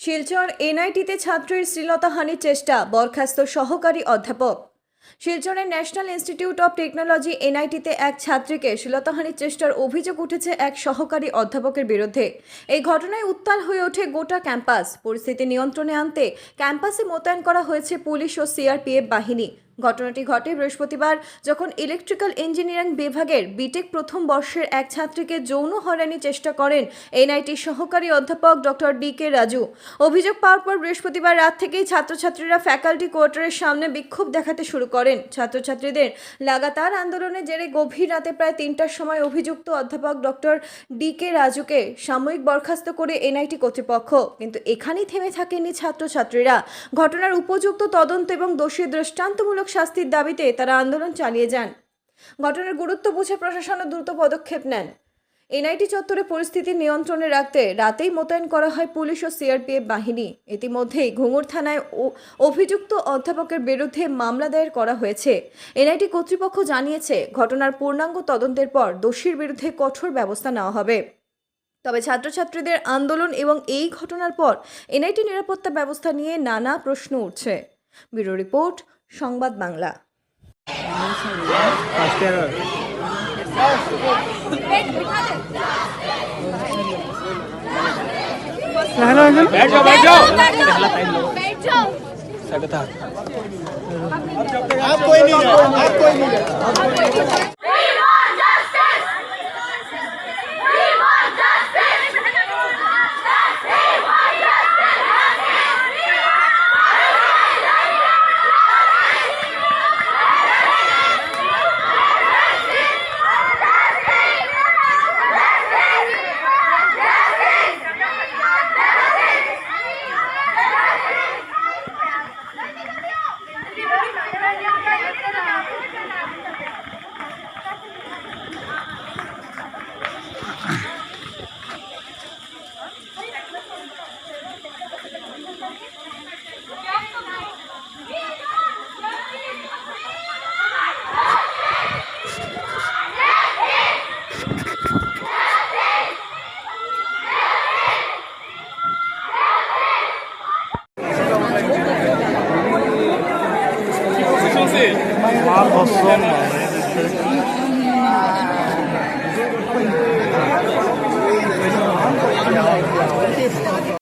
শিলচর এনআইটিতে ছাত্রীর শ্লীলতাহানির চেষ্টা, বরখাস্ত সহকারী অধ্যাপক। শিলচরের ন্যাশনাল ইনস্টিটিউট অব টেকনোলজি এনআইটিতে এক ছাত্রীকে শ্লীলতাহানির চেষ্টার অভিযোগ উঠেছে এক সহকারী অধ্যাপকের বিরুদ্ধে। এই ঘটনায় উত্তাল হয়ে ওঠে গোটা ক্যাম্পাস। পরিস্থিতি নিয়ন্ত্রণে আনতে ক্যাম্পাসে মোতায়েন করা হয়েছে পুলিশ ও সিআরপিএফ বাহিনী। ঘটনাটি ঘটে বৃহস্পতিবার যখন ইলেকট্রিক্যাল ইঞ্জিনিয়ারিং বিভাগের বিটেক প্রথম বর্ষের এক ছাত্রীকে যৌন হয়রানির চেষ্টা করেন এনআইটির সহকারী অধ্যাপক ডক্টর ডি কে রাজু। অভিযোগ পাওয়ার পর বৃহস্পতিবার রাত থেকেই ছাত্রছাত্রীরা ফ্যাকাল্টি কোয়ার্টারের সামনে বিক্ষোভ দেখাতে শুরু করেন। ছাত্রছাত্রীদের লাগাতার আন্দোলনের জেরে গভীর রাতে প্রায় তিনটার সময় অভিযুক্ত অধ্যাপক ডক্টর ডি কে রাজুকে সাময়িক বরখাস্ত করে এনআইটি কর্তৃপক্ষ। কিন্তু এখানেই থেমে থাকেনি ছাত্রছাত্রীরা। ঘটনার উপযুক্ত তদন্ত এবং দোষী দৃষ্টান্তমূলক শাস্তির দাবিতে তারা আন্দোলন চালিয়ে যান। ঘটনার গুরুত্ব বুঝে প্রশাসনও দ্রুত পদক্ষেপ নেন। এনআইটি চত্বরে পরিস্থিতি নিয়ন্ত্রণে রাখতে রাতেই মোতায়েন করা হয় পুলিশ ও সিআরপিএফ বাহিনী। ইতিমধ্যেই ঘুঙুর থানায় অভিযুক্ত অধ্যাপকের বিরুদ্ধে মামলা দায়ের করা হয়েছে। এনআইটি কর্তৃপক্ষ জানিয়েছে, ঘটনার পূর্ণাঙ্গ তদন্তের পর দোষীর বিরুদ্ধে কঠোর ব্যবস্থা নেওয়া হবে। তবে ছাত্রছাত্রীদের আন্দোলন এবং এই ঘটনার পর এনআইটি নিরাপত্তা ব্যবস্থা নিয়ে নানা প্রশ্ন উঠছে। ব্যুরো রিপোর্ট সংবাদ বাংলা ফার্স্ট ইয়ার बैठ जाओ बैठ जाओ बैठ जाओ आप कोई नहीं है आप कोई नहीं Gel gel gel. Love of